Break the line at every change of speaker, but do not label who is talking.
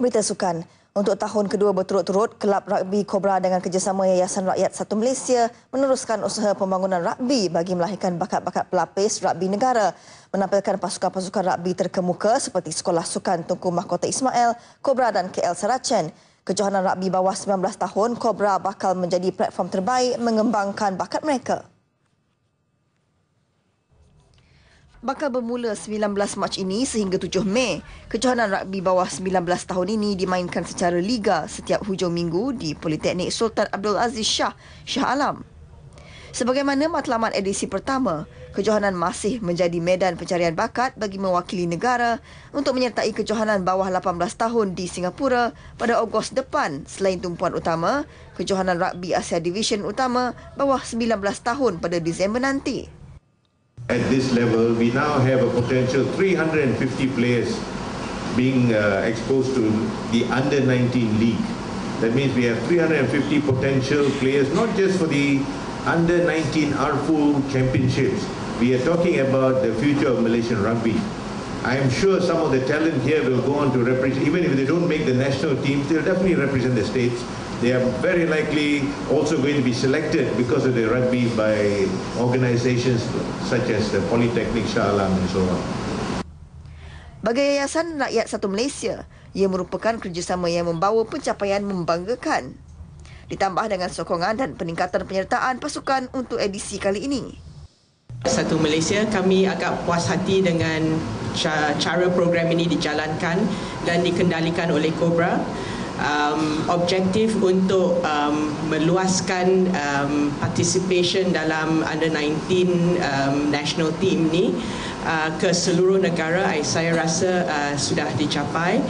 Berita Sukan. Untuk tahun kedua berturut-turut, Kelab Rugby Kobra dengan kerjasama Yayasan Rakyat Satu Malaysia meneruskan usaha pembangunan rugby bagi melahirkan bakat-bakat pelapis rugby negara. Menampilkan pasukan-pasukan rugby terkemuka seperti Sekolah Sukan Tunku Mahkota Ismail, Kobra dan KL Saracen. Kejohanan rugby bawah 19 tahun, Kobra bakal menjadi platform terbaik mengembangkan bakat mereka. Bakal bermula 19 Mac ini sehingga 7 Mei. Kejohanan rugby bawah 19 tahun ini dimainkan secara liga setiap hujung minggu di Politeknik Sultan Abdul Aziz Shah, Shah Alam. Sebagaimana matlamat edisi pertama, kejohanan masih menjadi medan pencarian bakat bagi mewakili negara untuk menyertai kejohanan bawah 18 tahun di Singapura pada Ogos depan selain tumpuan utama, kejohanan rugby Asia Division utama bawah 19 tahun pada Disember nanti.
At this level, we now have a potential 350 players being uh, exposed to the under-19 league. That means we have 350 potential players, not just for the under-19 ARFU championships. We are talking about the future of Malaysian rugby. I am sure some of the talent here will go on to represent, even if they don't make the national teams, they'll definitely represent the states they are very likely also going to be selected because of their rugby by organisations such as the Polytechnic Shah Alam and so on.
Bagi Yayasan Rakyat Satu Malaysia, ia merupakan kerjasama yang membawa pencapaian membanggakan. Ditambah dengan sokongan dan peningkatan penyertaan pasukan untuk edisi kali ini.
Satu Malaysia, kami agak puas hati dengan cara program ini dijalankan dan dikendalikan oleh Cobra um, objektif untuk um, meluaskan um, participation dalam under 19 um, national team ni uh, ke seluruh negara saya rasa uh, sudah dicapai